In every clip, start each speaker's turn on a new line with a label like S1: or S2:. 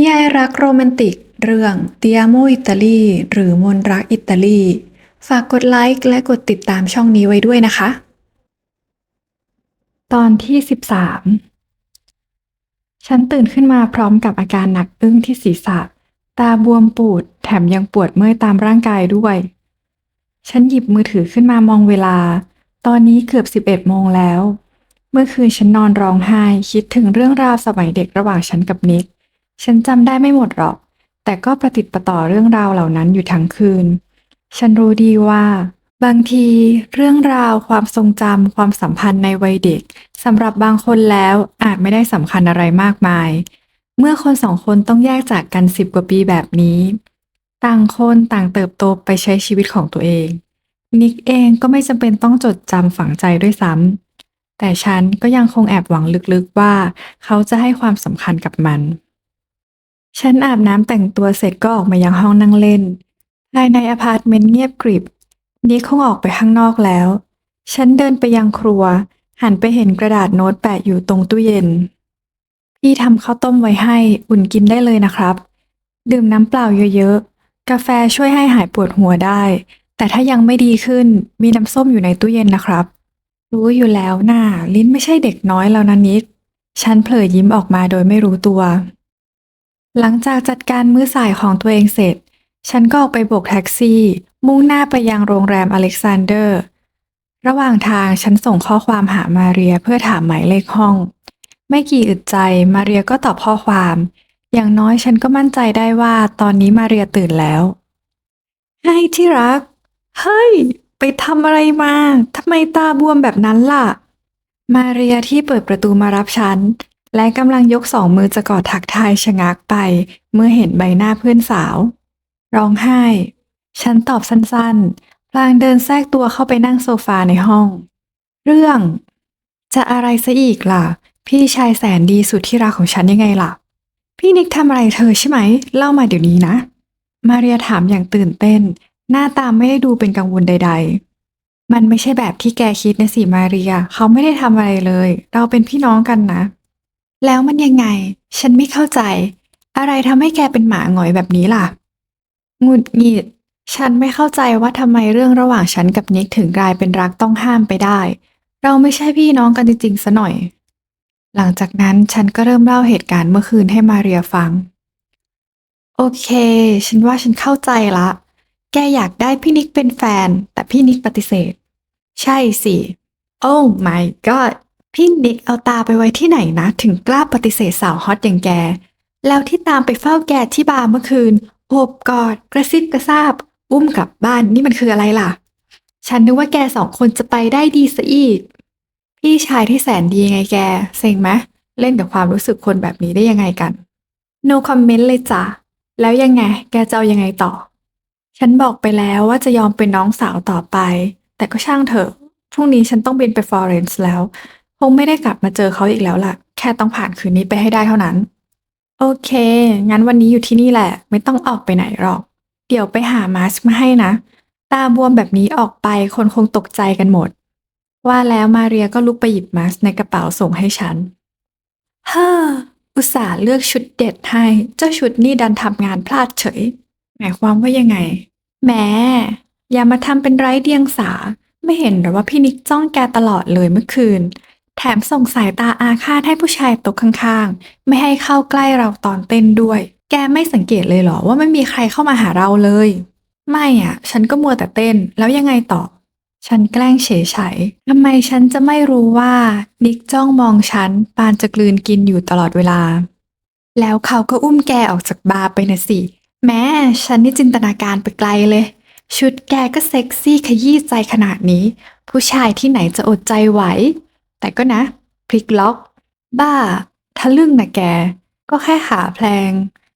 S1: นิยายรักโรแมนติก เรื่อง Ti amo Italy หรือมนรักอิตาลี ฝากกดไลค์และกดติดตามช่องนี้ไว้ด้วยนะคะ ตอนที่ 13 ฉันตื่นขึ้นมาพร้อมกับอาการหนักอึ้งที่ศีรษะ ตาบวมปูด แถมยังปวดเมื่อยตามร่างกายด้วย ฉันหยิบมือถือขึ้นมามองเวลา ตอนนี้เกือบ 11 โมงแล้ว เมื่อคืนฉันนอนร้องไห้คิดถึงเรื่องราวสมัยเด็กระหว่างฉันกับนิก ฉันจำได้ไม่หมดหรอก แต่ก็ประติดประต่อเรื่องราวเหล่านั้นอยู่ทั้งคืน ฉันรู้ดีว่า บางทีเรื่องราวความทรงจำความสัมพันธ์ในวัยเด็กสำหรับบางคนแล้วอาจไม่ได้สำคัญอะไรมากมาย เมื่อคนสองคนต้องแยกจากกันสิบกว่าปีแบบนี้ ต่างคนต่างเติบโตไปใช้ชีวิตของตัวเอง นิกเองก็ไม่จำเป็นต้องจดจำฝังใจด้วยซ้ำแต่ฉันก็ยังคงแอบหวังลึกๆว่า เขาจะให้ความสำคัญกับมัน ฉันอาบน้ำแต่งตัวเสร็จก็ออกมายังห้องนั่งเล่น ภายในอพาร์ตเมนต์เงียบกริบนิกคงออกไปข้างนอกแล้ว ฉันเดินไปยังครัว หันไปเห็นกระดาษโน้ตแปะอยู่ตรงตู้เย็น พี่ทำข้าวต้มไว้ให้อุ่นกินได้เลยนะครับ ดื่มน้ำเปล่าเยอะๆ กาแฟช่วยให้หายปวดหัวได้ แต่ถ้ายังไม่ดีขึ้นมีน้ำส้มอยู่ในตู้เย็นนะครับ รู้อยู่แล้วน่าลิ้นไม่ใช่เด็กน้อยแล้วนะนิกฉันเผลอยิ้มออกมาโดยไม่รู้ตัว หลังจากจัดการมื้อสายของตัวเองเสร็จ ฉันก็ออกไปโบกแท็กซี่ มุ่งหน้าไปยังโรงแรมอเล็กซานเดอร์ ระหว่างทางฉันส่งข้อความหามาเรียเพื่อถามหมายเลขห้อง ไม่กี่อึดใจมาเรียก็ตอบข้อความ อย่างน้อยฉันก็มั่นใจได้ว่าตอนนี้มาเรียตื่นแล้วให้ที่รัก เฮ้ย ไปทำอะไรมาทำไมตาบวมแบบนั้นล่ะ มาเรียที่เปิดประตูมารับฉัน และกำลังยกสองมือจะกอดทักทายชะงักไป เมื่อเห็นใบหน้าเพื่อนสาว ร้องไห้ ฉันตอบสั้นๆ พลางเดินแทรกตัวเข้าไปนั่งโซฟาในห้อง เรื่อง จะอะไรซะอีกล่ะ พี่ชายแสนดีสุดที่รักของฉันยังไงล่ะ พี่นิกทำอะไรเธอใช่ไหม เล่ามาเดี๋ยวนี้นะ มาเรียถามอย่างตื่นเต้น หน้าตาไม่ได้ดูเป็นกังวลใด ๆมันไม่ใช่แบบที่แกคิดนะสิมาเรีย เขาไม่ได้ทำอะไรเลย เราเป็นพี่น้องกันนะ แล้วมันยังไง ฉันไม่เข้าใจ อะไรทำให้แกเป็นหมาหงอยแบบนี้ล่ะหงุดหงิด ฉันไม่เข้าใจว่าทำไมเรื่องระหว่างฉันกับนิกถึงกลายเป็นรักต้องห้ามไปได้ เราไม่ใช่พี่น้องกันจริงๆซะหน่อย หลังจากนั้นฉันก็เริ่มเล่าเหตุการณ์เมื่อคืนให้มาเรียฟัง โอเค ฉันว่าฉันเข้าใจละ แกอยากได้พี่นิกเป็นแฟน แต่พี่นิกปฏิเสธ ใช่สิ โอ้ my god พี่นิกเอาตาไปไว้ที่ไหนนะ ถึงกล้าปฏิเสธสาวฮอตอย่างแก แล้วที่ตามไปเฝ้าแกที่บาร์เมื่อคืนโอบกอด กระซิบกระซาบ อุ้มกลับบ้านนี่มันคืออะไรล่ะ ฉันนึกว่าแกสองคนจะไปได้ดีซะอีก พี่ชายที่แสนดีไงแก เซ็งไหมเล่นกับความรู้สึกคนแบบนี้ได้ยังไงกัน no comment เลยจ้ะ แล้วยังไง แกจะเอายังไงต่อ ฉันบอกไปแล้วว่าจะยอมเป็นน้องสาวต่อไป แต่ก็ช่างเถอะ พรุ่งนี้ฉันต้องบินไปฟลอเรนซ์แล้ว คงไม่ได้กลับมาเจอเขาอีกแล้วล่ะ แค่ต้องผ่านคืนนี้ไปให้ได้เท่านั้น โอเค งั้นวันนี้อยู่ที่นี่แหละ ไม่ต้องออกไปไหนหรอก เดี๋ยวไปหามาสก์มาให้นะ ตาบวมแบบนี้ออกไปคนคงตกใจกันหมด ว่าแล้วมาเรียก็ลุกไปหยิบมาสก์ในกระเป๋าส่งให้ฉัน เฮ้อ อุตส่าห์เลือกชุดเด็ดให้ เจ้าชุดนี่ดันทำงานพลาดเฉย หมายความว่ายังไง แหม อย่ามาทำเป็นไร้เดียงสา ไม่เห็นหรอว่าพี่นิกจ้องแกตลอดเลยเมื่อคืน แถมส่งสายตาอาฆาตให้ผู้ชายต๊ะข้างๆ ไม่ให้เข้าใกล้เราตอนเต้นด้วย แกไม่สังเกตเลยเหรอว่าไม่มีใครเข้ามาหาเราเลย ไม่อะ ฉันก็มัวแต่เต้นแล้วยังไงต่อ ฉันแกล้งเฉยๆทำไมฉันจะไม่รู้ว่า นิกจ้องมองฉันปานจะกลืนกินอยู่ตลอดเวลา แล้วเขาก็อุ้มแกออกจากบาร์ไปนะสิ แม้ฉันนี่จินตนาการไปไกลเลยชุดแกก็เซ็กซี่ขยี้ใจขนาดนี้ ผู้ชายที่ไหนจะอดใจไหว แต่ก็นะ พลิกล็อก บ้า ทะลึ่งนะแก ก็แค่ขาแพลง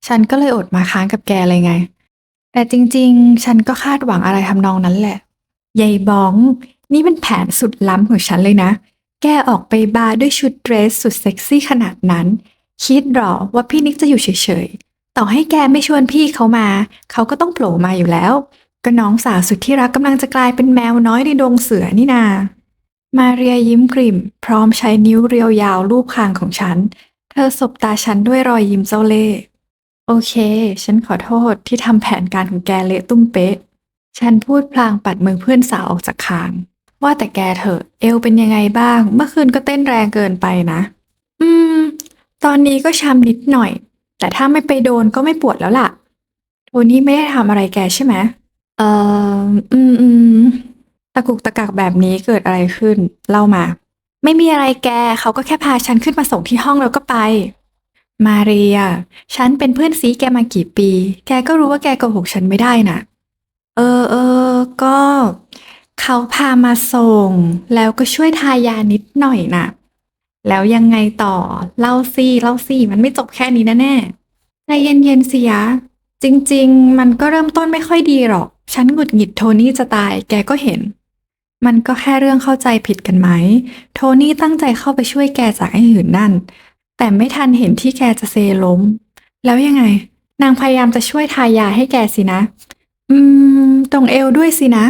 S1: ฉันก็เลยอดมาค้างกับแกเลยไง แต่จริงๆ ฉันก็คาดหวังอะไรทำนองนั้นแหละยายบ้อง นี่เป็นแผนสุดล้ำของฉันเลยนะ แกออกไปบาร์ด้วยชุดเดรสสุดเซ็กซี่ขนาดนั้น คิดหรอว่าพี่นิกจะอยู่เฉยๆ ต่อให้แกไม่ชวนพี่เขามา เขาก็ต้องโผล่มาอยู่แล้ว ก็น้องสาวสุดที่รักกำลังจะกลายเป็นแมวน้อยในดงเสือนี่นา มาเรียยิ้มกริ่ม พร้อมใช้นิ้วเรียวยาวลูบคางของฉัน เธอสบตาฉันด้วยรอยยิ้มเจ้าเล่ห์โอเค ฉันขอโทษที่ทำแผนการของแกเละตุ้มเป๊ะ ฉันพูดพลางปัดมือเพื่อนสาวออกจากคาง ว่าแต่แกเถอะ เอวเป็นยังไงบ้าง เมื่อคืนก็เต้นแรงเกินไปนะ อืม ตอนนี้ก็ช้ำนิดหน่อย แต่ถ้าไม่ไปโดนก็ไม่ปวดแล้วล่ะโทนี่ไม่ได้ทำอะไรแกใช่ไหมเอ่อ อืมอืม ตะกุกตะกักแบบนี้เกิดอะไรขึ้น เล่ามา ไม่มีอะไรแกเขาก็แค่พาฉันขึ้นมาส่งที่ห้องแล้วก็ไป มาเรีย ฉันเป็นเพื่อนซีแกมากี่ปี แกก็รู้ว่าแกโกหกฉันไม่ได้น่ะ เออเออก็ เขาพามาส่ง แล้วก็ช่วยทายานิดหน่อยน่ะ แล้วยังไงต่อ เล่าสิเล่าสิมันไม่จบแค่นี้นะแน่ใจเย็นๆสิยะจริง ๆ มันก็เริ่มต้นไม่ค่อยดีหรอก ฉันหงุดหงิดโทนี่จะตาย แกก็เห็น มันก็แค่เรื่องเข้าใจผิดกันไหม โทนี่ตั้งใจเข้าไปช่วยแกจากไอ้หื่นนั่น แต่ไม่ทันเห็นที่แกจะเซล้ม แล้วยังไง นางพยายามจะช่วยทายาให้แกสินะ อืม ตรงเอวด้วยสินะ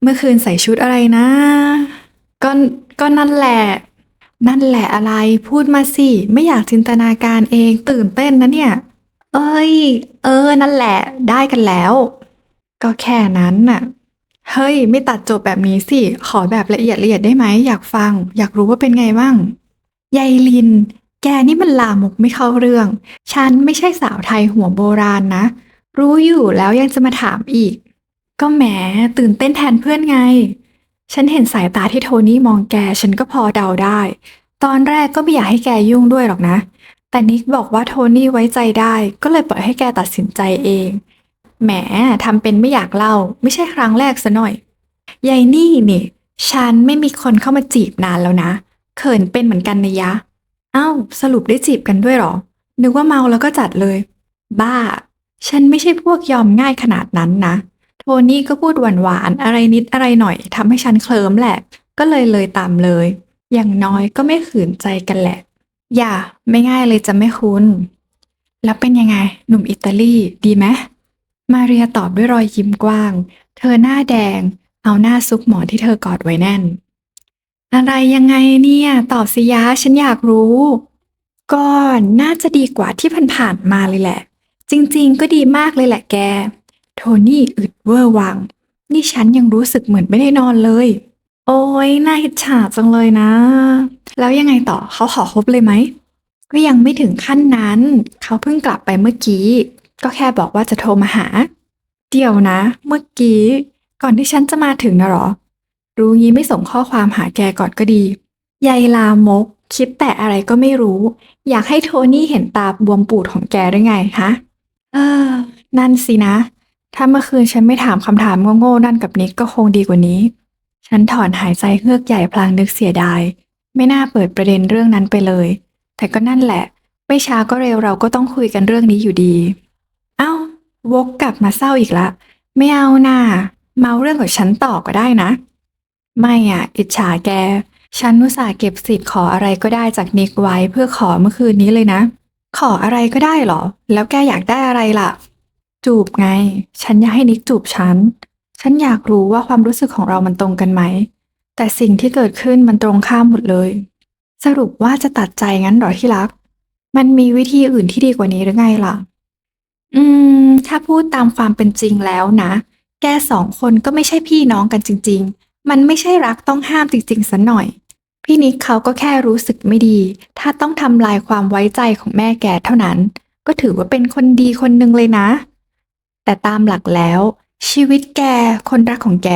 S1: เมื่อคืนใส่ชุดอะไรนะ ก็ ก็นั่นแหละ นั่นแหละอะไร พูดมาสิ ไม่อยากจินตนาการเอง ตื่นเต้นนะเนี่ย เอ้ย เออ นั่นแหละ ได้กันแล้ว ก็แค่นั้นน่ะ เฮ้ย ไม่ตัดจบแบบนี้สิ ขอแบบละเอียดละเอียดได้ไหม อยากฟัง อยากรู้ว่าเป็นไงบ้างยายลิน แกนี่มันลามกไม่เข้าเรื่อง ฉันไม่ใช่สาวไทยหัวโบราณนะ รู้อยู่แล้วยังจะมาถามอีก ก็แหมตื่นเต้นแทนเพื่อนไง ฉันเห็นสายตาที่โทนี่มองแก ฉันก็พอเดาได้ ตอนแรกก็ไม่อยากให้แกยุ่งด้วยหรอกนะ แต่นิกบอกว่าโทนี่ไว้ใจได้ ก็เลยปล่อยให้แกตัดสินใจเอง แหมทำเป็นไม่อยากเล่า ไม่ใช่ครั้งแรกซะหน่อยยายนี่นี่ฉันไม่มีคนเข้ามาจีบนานแล้วนะ เขินเป็นเหมือนกันนะยะ เอ้า สรุปได้จีบกันด้วยหรอ นึกว่าเมาแล้วก็จัดเลย บ้า ฉันไม่ใช่พวกยอมง่ายขนาดนั้นนะ โทนี่ก็พูดหวานๆ อะไรนิดอะไรหน่อยทำให้ฉันเคลิ้มแหละ ก็เลยเลยตามเลย อย่างน้อยก็ไม่ขืนใจกันแหละ อย่า ไม่ง่ายเลยจะไม่คุ้น แล้วเป็นยังไง หนุ่มอิตาลีดีไหม มาเรียตอบด้วยรอยยิ้มกว้าง เธอหน้าแดง เอาหน้าซุกหมอนที่เธอกอดไว้แน่น อะไรยังไงเนี่ย ตอบสิยะฉันอยากรู้ ก็น่าจะดีกว่าที่ผ่านๆมาเลยแหละ จริงๆ ก็ดีมากเลยแหละแก โทนี่อึดเวอร์วัง นี่ฉันยังรู้สึกเหมือนไม่ได้นอนเลย โอ้ยน่าอิจฉาจังเลยนะ แล้วยังไงต่อเขาขอคบเลยไหมก็ยังไม่ถึงขั้นนั้น เขาเพิ่งกลับไปเมื่อกี้ ก็แค่บอกว่าจะโทรมาหา เดี๋ยวนะ เมื่อกี้ ก่อนที่ฉันจะมาถึงนะหรอ รู้งี้ไม่ส่งข้อความหาแกก่อนก็ดี ยายลามก คิดแต่อะไรก็ไม่รู้ อยากให้โทนี่เห็นตาบวมปูดของแกได้ไงฮะ เออ นั่นสินะ ถ้าเมื่อคืนฉันไม่ถามคำถามโง่ๆนั่นกับนิกก็คงดีกว่านี้ ฉันถอนหายใจเฮือกใหญ่พลางนึกเสียดาย ไม่น่าเปิดประเด็นเรื่องนั้นไปเลย แต่ก็นั่นแหละ ไม่ช้าก็เร็วเราก็ต้องคุยกันเรื่องนี้อยู่ดี เอ้าวกกลับมาเศร้าอีกละ ไม่เอาน่าเมาเรื่องกับฉันต่อก็ได้นะ ไม่อะ อิจฉาแก ฉันนุตส่าห์เก็บสิทธิ์ขออะไรก็ได้จากนิกไว้เพื่อขอเมื่อคืนนี้เลยนะ ขออะไรก็ได้เหรอ แล้วแกอยากได้อะไรล่ะ จูบไง ฉันอยากให้นิกจูบฉัน ฉันอยากรู้ว่าความรู้สึกของเรามันตรงกันไหม แต่สิ่งที่เกิดขึ้นมันตรงข้ามหมดเลย สรุปว่าจะตัดใจงั้นหรอที่รัก มันมีวิธีอื่นที่ดีกว่านี้หรือไงล่ะ อืม ถ้าพูดตามความเป็นจริงแล้วนะ แกสองคนก็ไม่ใช่พี่น้องกันจริง ๆ มันไม่ใช่รักต้องห้ามจริงๆสันหน่อย พี่นิกเขาก็แค่รู้สึกไม่ดี ถ้าต้องทำลายความไว้ใจของแม่แกเท่านั้น ก็ถือว่าเป็นคนดีคนหนึ่งเลยนะ แต่ตามหลักแล้ว ชีวิตแกคนรักของแก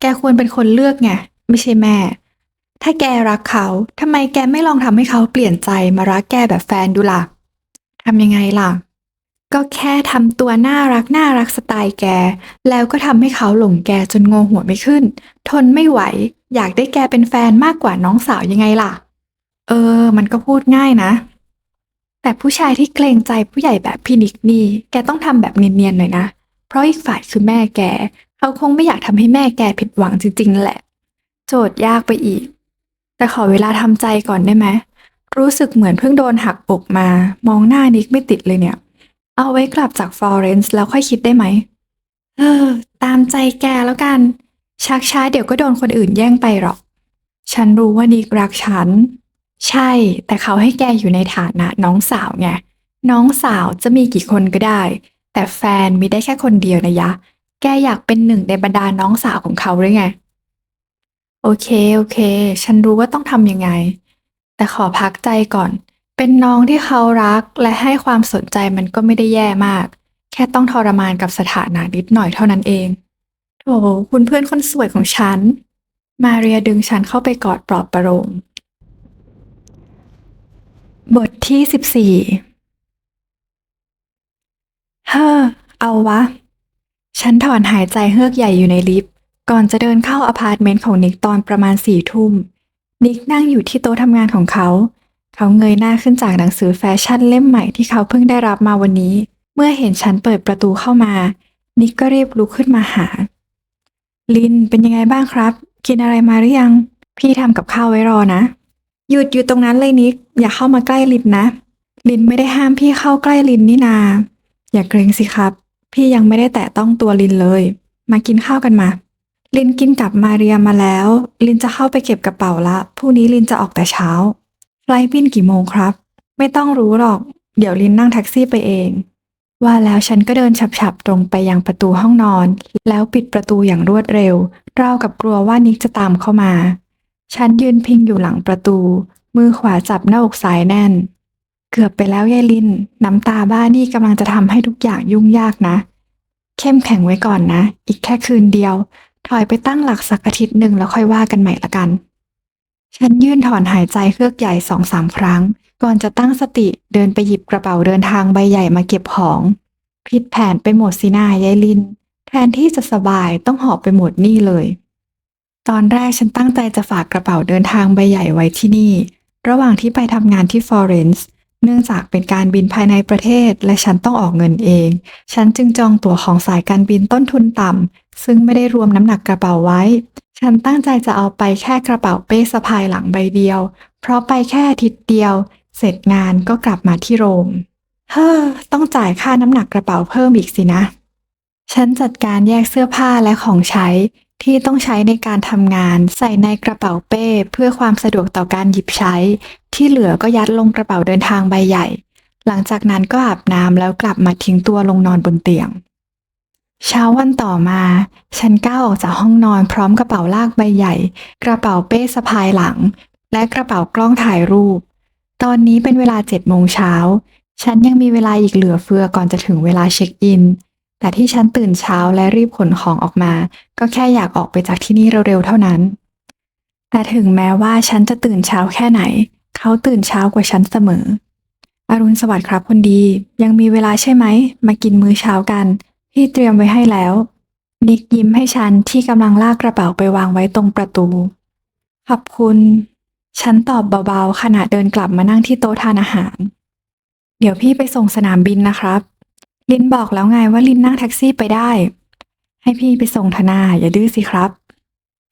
S1: แกควรเป็นคนเลือกไงไม่ใช่แม่ ถ้าแกรักเขาทำไมแกไม่ลองทำให้เขาเปลี่ยนใจมารักแกแบบแฟนดูล่ะทำยังไงล่ะ ก็แค่ทำตัวน่ารักน่ารักสไตล์แก แล้วก็ทำให้เขาหลงแกจนงงหัวไม่ขึ้น ทนไม่ไหว อยากได้แกเป็นแฟนมากกว่าน้องสาวยังไงล่ะ เออ มันก็พูดง่ายนะ แต่ผู้ชายที่เกรงใจผู้ใหญ่แบบพี่นิกนี่ แกต้องทำแบบเนียนๆหน่อยนะ เพราะอีกฝ่ายคือแม่แก เขาคงไม่อยากทำให้แม่แกผิดหวังจริงๆแหละ โจทย์ยากไปอีก แต่ขอเวลาทำใจก่อนได้ไหมรู้สึกเหมือนเพิ่งโดนหักอกมา มองหน้านิกไม่ติดเลยเนี่ย เอาไว้กลับจากฟลอเรนซ์แล้วค่อยคิดได้ไหม เออ ตามใจแกแล้วกัน ชักช้าเดี๋ยวก็โดนคนอื่นแย่งไปหรอก ฉันรู้ว่านิกรักฉัน ใช่ แต่เขาให้แกอยู่ในฐานะน้องสาวไง น้องสาวจะมีกี่คนก็ได้ แต่แฟนมีได้แค่คนเดียวนะยะ แกอยากเป็นหนึ่งในบรรดาน้องสาวของเขาหรือไง โอเค โอเค ฉันรู้ว่าต้องทำยังไง แต่ขอพักใจก่อน เป็นน้องที่เขารักและให้ความสนใจมันก็ไม่ได้แย่มาก แค่ต้องทรมานกับสถานะนิดหน่อยเท่านั้นเองโถคุณเพื่อนคนสวยของฉัน มาเรียดึงฉันเข้าไปกอดปลอบประโลมบทที่สิบสี่เฮ้อเอาวะ ฉันถอนหายใจเฮือกใหญ่อยู่ในลิฟต์ก่อนจะเดินเข้าอพาร์ตเมนต์ของนิกตอนประมาณสี่ทุ่ม นิกนั่งอยู่ที่โต๊ะทำงานของเขา เขาเงยหน้าขึ้นจากหนังสือแฟชั่นเล่มใหม่ที่เขาเพิ่งได้รับมาวันนี้ เมื่อเห็นฉันเปิดประตูเข้ามา นิกก็รีบลุกขึ้นมาหา ลินเป็นยังไงบ้างครับ กินอะไรมาหรือยัง พี่ทำกับข้าวไว้รอนะ หยุดอยู่ตรงนั้นเลยนิก อย่าเข้ามาใกล้ลินนะ ลินไม่ได้ห้ามพี่เข้าใกล้ลินนี่นา อย่าเกรงสิครับ พี่ยังไม่ได้แตะต้องตัวลินเลย มากินข้าวกันมา ลินกินกับมาเรียมาแล้ว ลินจะเข้าไปเก็บกระเป๋าละพรุ่งนี้ลินจะออกแต่เช้า ไฟล์บินกี่โมงครับ ไม่ต้องรู้หรอก เดี๋ยวลินนั่งแท็กซี่ไปเอง ว่าแล้วฉันก็เดินฉับๆตรงไปยังประตูห้องนอน แล้วปิดประตูอย่างรวดเร็วราวกับกลัวว่านิกจะตามเข้ามา ฉันยืนพิงอยู่หลังประตู มือขวาจับหน้าอกซ้ายแน่น เกือบไปแล้วยายลิน น้ำตาบ้านี่กำลังจะทำให้ทุกอย่างยุ่งยากนะ เข้มแข็งไว้ก่อนนะ อีกแค่คืนเดียว ถอยไปตั้งหลักสักอาทิตย์หนึ่งแล้วค่อยว่ากันใหม่ละกัน ฉันยื่นถอนหายใจเฮือกใหญ่สองสามครั้ง ก่อนจะตั้งสติเดินไปหยิบกระเป๋าเดินทางใบใหญ่มาเก็บของ ผิดแผนไปหมดสินายายลิน แทนที่จะสบายต้องหอบไปหมดนี่เลย ตอนแรกฉันตั้งใจจะฝากกระเป๋าเดินทางใบใหญ่ไว้ที่นี่ ระหว่างที่ไปทำงานที่ฟลอเรนซ์ เนื่องจากเป็นการบินภายในประเทศ และฉันต้องออกเงินเอง ฉันจึงจองตั๋วของสายการบินต้นทุนต่ำ ซึ่งไม่ได้รวมน้ำหนักกระเป๋าไว้ ฉันตั้งใจจะเอาไปแค่กระเป๋าเป้สะพายหลังใบเดียว เพราะไปแค่อาทิตย์เดียว เสร็จงานก็กลับมาที่โรม เฮ้อ ต้องจ่ายค่าน้ำหนักกระเป๋าเพิ่มอีกสินะ ฉันจัดการแยกเสื้อผ้าและของใช้ ที่ต้องใช้ในการทำงาน ใส่ในกระเป๋าเป้เพื่อความสะดวกต่อการหยิบใช้ ที่เหลือก็ยัดลงกระเป๋าเดินทางใบใหญ่ หลังจากนั้นก็อาบน้ำแล้วกลับมาทิ้งตัวลงนอนบนเตียง เช้าวันต่อมา ฉันก้าวออกจากห้องนอนพร้อมกระเป๋าลากใบใหญ่ กระเป๋าเป้สะพายหลัง และกระเป๋ากล้องถ่ายรูป ตอนนี้เป็นเวลาเจ็ดโมงเช้า ฉันยังมีเวลาอีกเหลือเฟือก่อนจะถึงเวลาเช็คอิน แต่ที่ฉันตื่นเช้าและรีบขนของออกมา ก็แค่อยากออกไปจากที่นี่เร็วๆเท่านั้น แต่ถึงแม้ว่าฉันจะตื่นเช้าแค่ไหน เขาตื่นเช้ากว่าฉันเสมอ อรุณสวัสดิ์ครับคนดี ยังมีเวลาใช่ไหม มากินมื้อเช้ากันพี่เตรียมไว้ให้แล้ว นิกยิ้มให้ฉันที่กำลังลากกระเป๋าไปวางไว้ตรงประตู ขอบคุณ ฉันตอบเบาๆขณะเดินกลับมานั่งที่โต๊ะทานอาหาร เดี๋ยวพี่ไปส่งสนามบินนะครับ ลินบอกแล้วไงว่าลินนั่งแท็กซี่ไปได้ ให้พี่ไปส่งธนาอย่าดื้อสิครับ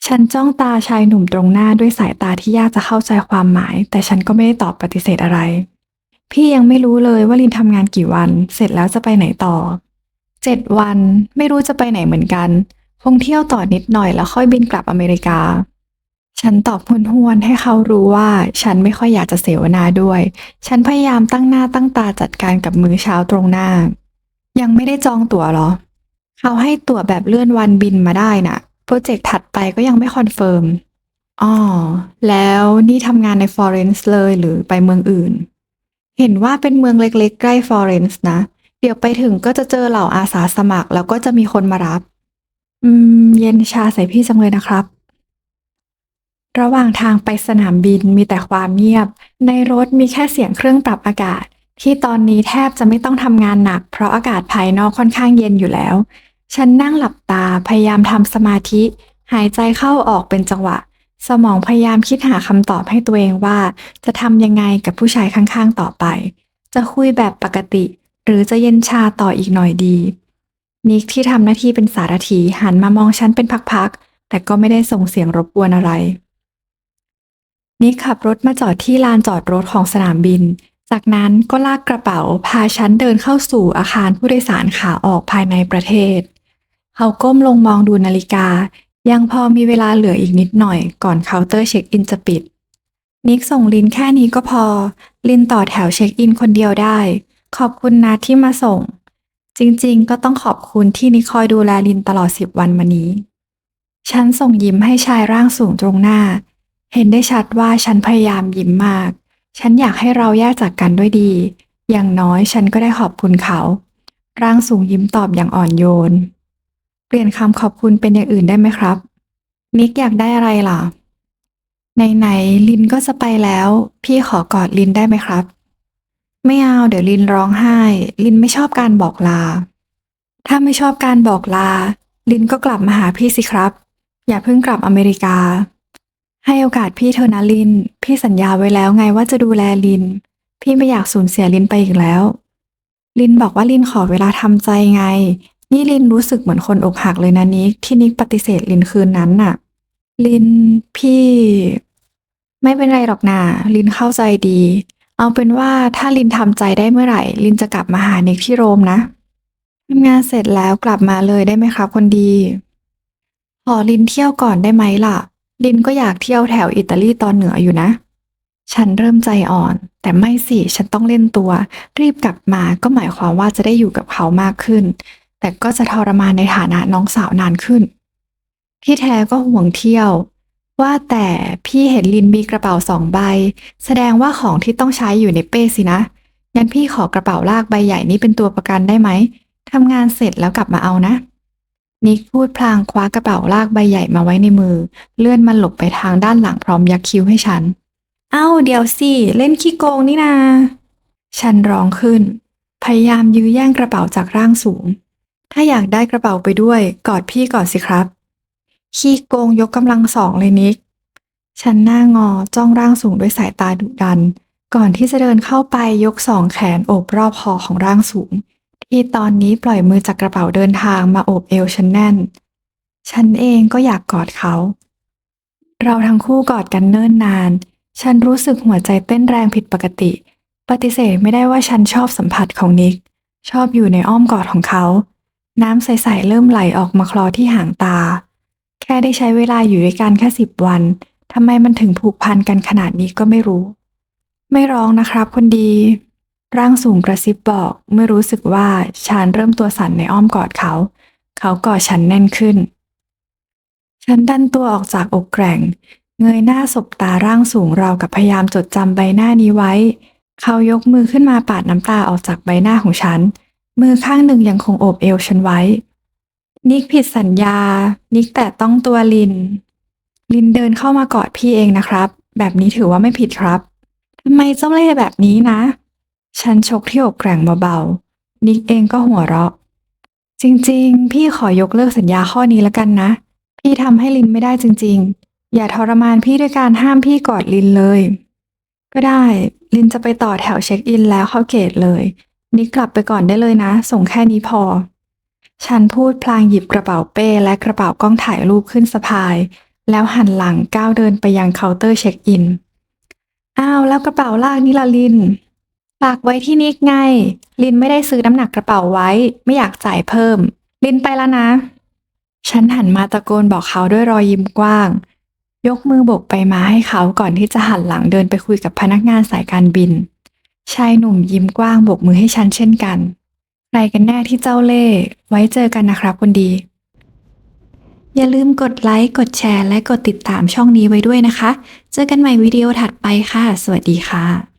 S1: ฉันจ้องตาชายหนุ่มตรงหน้าด้วยสายตาที่ยากจะเข้าใจความหมาย แต่ฉันก็ไม่ได้ตอบปฏิเสธอะไร พี่ยังไม่รู้เลยว่าลินทำงานกี่วัน เสร็จแล้วจะไปไหนต่อเจ็ดวันไม่รู้จะไปไหนเหมือนกัน คงเที่ยวต่อนิดหน่อยแล้วค่อยบินกลับอเมริกา ฉันตอบหวนให้เขารู้ว่าฉันไม่ค่อยอยากจะเสวนาด้วย ฉันพยายามตั้งหน้าตั้งตาจัดการกับมื้อเช้าตรงหน้า ยังไม่ได้จองตั๋วเหรอ เขาให้ตั๋วแบบเลื่อนวันบินมาได้น่ะ โปรเจกต์ถัดไปก็ยังไม่คอนเฟิร์ม อ๋อ แล้วนี่ทำงานในฟลอเรนซ์เลยหรือไปเมืองอื่น เห็นว่าเป็นเมืองเล็กๆ ใกล้ฟลอเรนซ์นะ เดี๋ยวไปถึงก็จะเจอเหล่าอาสาสมัคร แล้วก็จะมีคนมารับ อืม เย็นชาใส่พี่จังเลยนะครับ ระหว่างทางไปสนามบินมีแต่ความเงียบ ในรถมีแค่เสียงเครื่องปรับอากาศ ที่ตอนนี้แทบจะไม่ต้องทำงานหนัก เพราะอากาศภายนอกค่อนข้างเย็นอยู่แล้ว ฉันนั่งหลับตาพยายามทำสมาธิ หายใจเข้าออกเป็นจังหวะ สมองพยายามคิดหาคำตอบให้ตัวเองว่า จะทำยังไงกับผู้ชายข้างๆต่อไป จะคุยแบบปกติ หรือจะเย็นชาต่ออีกหน่อยดีนิกที่ทำหน้าที่เป็นสารถีหันมามองฉันเป็นพักๆ แต่ก็ไม่ได้ส่งเสียงรบกวนอะไรนิกขับรถมาจอดที่ลานจอดรถของสนามบิน จากนั้นก็ลากกระเป๋าพาฉันเดินเข้าสู่อาคารผู้โดยสารขาออกภายในประเทศ เขาก้มลงมองดูนาฬิกา ยังพอมีเวลาเหลืออีกนิดหน่อยก่อนเคาน์เตอร์เช็คอินจะปิด นิกส่งลินแค่นี้ก็พอ ลินต่อแถวเช็คอินคนเดียวได้ ขอบคุณนะที่มาส่ง จริงๆ ก็ต้องขอบคุณที่นิคอยดูแลลินตลอดสิบวันมานี้ ฉันส่งยิ้มให้ชายร่างสูงตรงหน้า เห็นได้ชัดว่าฉันพยายามยิ้มมาก ฉันอยากให้เราแยกจากกันด้วยดี อย่างน้อยฉันก็ได้ขอบคุณเขา ร่างสูงยิ้มตอบอย่างอ่อนโยน เปลี่ยนคำขอบคุณเป็นอย่างอื่นได้ไหมครับ นิกอยากได้อะไรล่ะ ไหนๆลินก็จะไปแล้ว พี่ขอกอดลินได้ไหมครับ ไม่เอาเดี๋ยวลินร้องไห้ ลินไม่ชอบการบอกลา ถ้าไม่ชอบการบอกลา ลินก็กลับมาหาพี่สิครับ อย่าเพิ่งกลับอเมริกา ให้โอกาสพี่เธอนะลิน พี่สัญญาไว้แล้วไงว่าจะดูแลลิน พี่ไม่อยากสูญเสียลินไปอีกแล้ว ลินบอกว่าลินขอเวลาทำใจไง นี่ลินรู้สึกเหมือนคนอกหักเลยนะนิกที่นิกปฏิเสธลินคืนนั้นน่ะ ลินพี่ ไม่เป็นไรหรอกนาลินเข้าใจดี เอาเป็นว่าถ้าลินทำใจได้เมื่อไหร่ ลินจะกลับมาหานิกที่โรมนะทำงานเสร็จแล้วกลับมาเลยได้ไหมครับคนดี ขอลินเที่ยวก่อนได้ไหมล่ะ ลินก็อยากเที่ยวแถวอิตาลีตอนเหนืออยู่นะ ฉันเริ่มใจอ่อน แต่ไม่สิ ฉันต้องเล่นตัว รีบกลับมาก็หมายความว่าจะได้อยู่กับเขามากขึ้น แต่ก็จะทรมานในฐานะน้องสาวนานขึ้น ที่แท้ก็ห่วงเที่ยว ว่าแต่พี่เห็นลินมีกระเป๋าสองใบ แสดงว่าของที่ต้องใช้อยู่ในเป้สินะงั้นพี่ขอกระเป๋าลากใบใหญ่นี้เป็นตัวประกันได้ไหมทำงานเสร็จแล้วกลับมาเอานะ นิกพูดพลางคว้ากระเป๋าลากใบใหญ่มาไว้ในมือ เลื่อนมันหลบไปทางด้านหลังพร้อมยักคิ้วให้ฉัน เอ้าเดี๋ยวสิ เล่นขี้โกงนี่นา ฉันร้องขึ้น พยายามยื้อแย่งกระเป๋าจากร่างสูง ถ้าอยากได้กระเป๋าไปด้วย กอดพี่ก่อนสิครับ ขี้โกงยกกำลังสองเลยนิก ฉันหน้างอจ้องร่างสูงด้วยสายตาดุดัน ก่อนที่จะเดินเข้าไปยกสองแขนโอบรอบคอของร่างสูง ที่ตอนนี้ปล่อยมือจากกระเป๋าเดินทางมาโอบเอวฉันแน่น ฉันเองก็อยากกอดเขา เราทั้งคู่กอดกันเนิ่นนาน ฉันรู้สึกหัวใจเต้นแรงผิดปกติ ปฏิเสธไม่ได้ว่าฉันชอบสัมผัสของนิก ชอบอยู่ในอ้อมกอดของเขา น้ำใสๆเริ่มไหลออกมาคลอที่หางตา แค่ได้ใช้เวลาอยู่ด้วยกันแค่สิบวันทำไมมันถึงผูกพันกันขนาดนี้ก็ไม่รู้ ไม่ร้องนะครับคนดี ร่างสูงกระซิบบอกเมื่อรู้สึกว่าฉันเริ่มตัวสั่นในอ้อมกอดเขา เขากอดฉันแน่นขึ้น ฉันดันตัวออกจากอกแกร่ง เงยหน้าสบตาร่างสูงเรากับพยายามจดจำใบหน้านี้ไว้ เขายกมือขึ้นมาปาดน้ำตาออกจากใบหน้าของฉัน มือข้างหนึ่งยังคงโอบเอวฉันไว้ นิกผิดสัญญา นิกแต่ต้องตัวลิน ลินเดินเข้ามากอดพี่เองนะครับ แบบนี้ถือว่าไม่ผิดครับทำไมเจ้าเล่ห์แบบนี้นะ ฉันชกที่อกแกร่งเบาๆ นิกเองก็หัวเราะ จริงๆ พี่ขอยกเลิกสัญญาข้อนี้แล้วกันนะ พี่ทำให้ลินไม่ได้จริง ๆ อย่าทรมานพี่ด้วยการห้ามพี่กอดลินเลย ก็ได้ ลินจะไปต่อแถวเช็คอินแล้วเข้าเกตเลย นิกกลับไปก่อนได้เลยนะ ส่งแค่นี้พอ ฉันพูดพลางหยิบกระเป๋าเป้และกระเป๋ากล้องถ่ายรูปขึ้นสะพาย แล้วหันหลังก้าวเดินไปยังเคาน์เตอร์เช็คอิน อ้าวแล้วกระเป๋าลากนี่ละลิน ฝากไว้ที่นิกไง ลินไม่ได้ซื้อน้ำหนักกระเป๋าไว้ ไม่อยากจ่ายเพิ่ม ลินไปแล้วนะ ฉันหันมาตะโกนบอกเขาด้วยรอยยิ้มกว้าง ยกมือโบกไปมาให้เขาก่อนที่จะหันหลังเดินไปคุยกับพนักงานสายการบิน ชายหนุ่มยิ้มกว้างโบกมือให้ฉันเช่นกัน ใครกันแน่ที่เจ้าเล่ห์ไว้เจอกันนะครับคนดี อย่าลืมกดไลค์กดแชร์ และกดติดตามช่องนี้ไว้ด้วยนะคะ เจอกันใหม่วิดีโอถัดไปค่ะ สวัสดีค่ะ